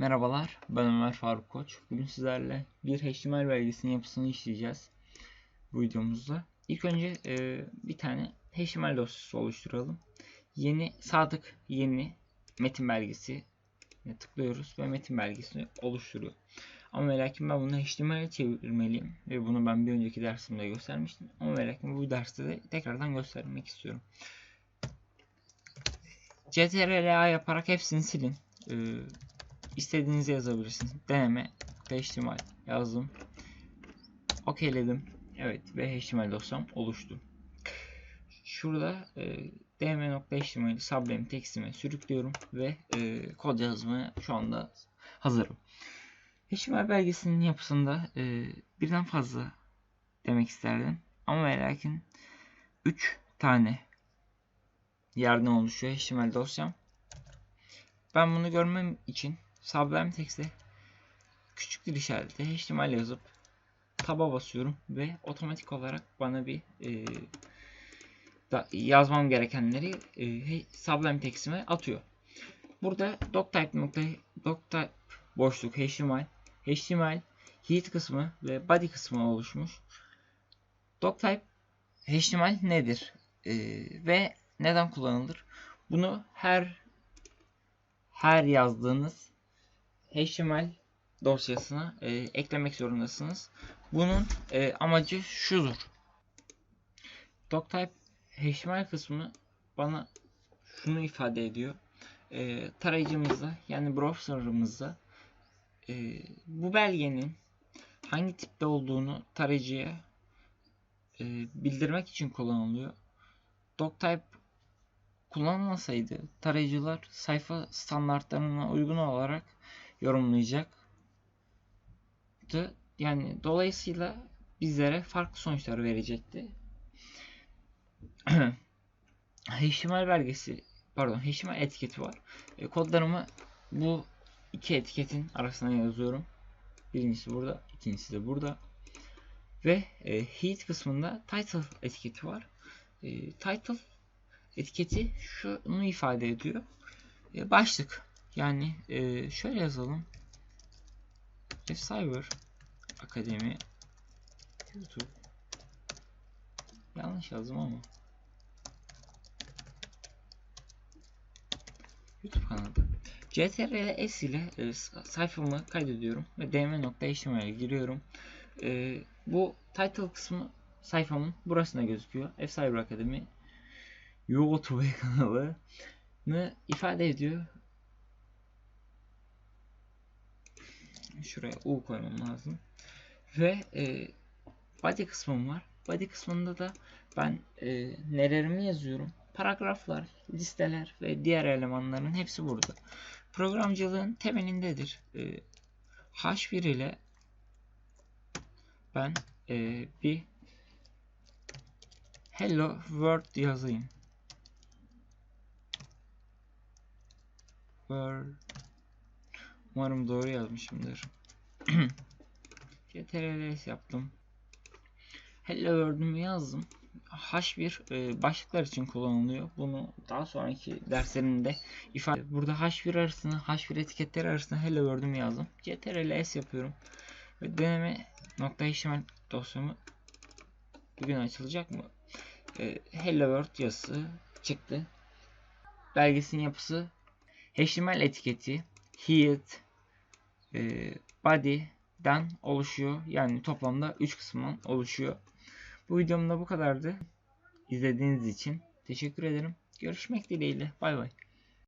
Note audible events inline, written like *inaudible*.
Merhabalar, ben Ömer Faruk Koç. Bugün sizlerle bir HTML belgesinin yapısını işleyeceğiz bu videomuzda. İlk önce e, bir tane HTML dosyası oluşturalım. Yeni, sadık yeni metin belgesi tıklıyoruz ve metin belgesini oluşturuyor. Ama ve lakin ben bunu HTML'e çevirmeliyim ve bunu ben bir önceki dersimde göstermiştim. Ama ve lakin bu derste de tekrardan göstermek istiyorum. CTRL-A yaparak hepsini silin. Ee, istediğinizi yazabilirsiniz. Deneme HTML yazdım. Okeyledim. Evet ve HTML dosyam oluştu. Şurada e, dm.html'i sublime text'ime sürüklüyorum ve e, kod yazmaya şu anda hazırım. HTML belgesinin yapısında e, birden fazla demek isterdim. Ama ve lakin 3 tane yerden oluşuyor HTML dosyam. Ben bunu görmem için Sublime Text'e küçük bir işareti HTML yazıp taba basıyorum ve otomatik olarak bana bir e, da yazmam gerekenleri e, Sublime Text'ime atıyor. Burada doctype nokta boşluk HTML HTML heat kısmı ve body kısmı oluşmuş. Doctype HTML nedir? E, ve neden kullanılır? Bunu her her yazdığınız HTML dosyasına e, eklemek zorundasınız. Bunun e, amacı şudur. Doctype HTML kısmı bana şunu ifade ediyor. E, tarayıcımızda yani browser'ımızda e, bu belgenin hangi tipte olduğunu tarayıcıya e, bildirmek için kullanılıyor. Doctype kullanılmasaydı tarayıcılar sayfa standartlarına uygun olarak yorumlayacaktı. Yani dolayısıyla bizlere farklı sonuçlar verecekti. *clears throat* HTML belgesi pardon HTML etiketi var. E, kodlarımı bu iki etiketin arasına yazıyorum. Birincisi burada, ikincisi de burada. Ve e, heat kısmında title etiketi var. E, title etiketi şunu ifade ediyor. E, başlık. Yani e, şöyle yazalım. F-Cyber Akademi YouTube Yanlış yazdım ama YouTube kanalı. CTRL S ile e, sayfamı kaydediyorum ve dm.html'e giriyorum. E, bu title kısmı sayfamın burasında gözüküyor. F-Cyber Akademi YouTube kanalını ifade ediyor. Şuraya U koymam lazım. Ve e, body kısmım var. Body kısmında da ben e, nelerimi yazıyorum. Paragraflar, listeler ve diğer elemanların hepsi burada. Programcılığın temelindedir. E, H1 ile ben e, bir Hello World yazayım. Word. Umarım doğru yazmışımdır. *clears throat* CTRL yaptım. Hello World'ümü yazdım. H1 e, başlıklar için kullanılıyor. Bunu daha sonraki derslerinde ifade. Burada H1 arasında H1 etiketleri arasında Hello World'ümü yazdım. CTRL S yapıyorum. Ve deneme .html dosyamı bugün açılacak mı? E, Hello World yazısı çıktı. Belgesinin yapısı HTML etiketi heat e, body'den oluşuyor. Yani toplamda 3 kısımdan oluşuyor. Bu videom da bu kadardı. İzlediğiniz için teşekkür ederim. Görüşmek dileğiyle. Bay bay.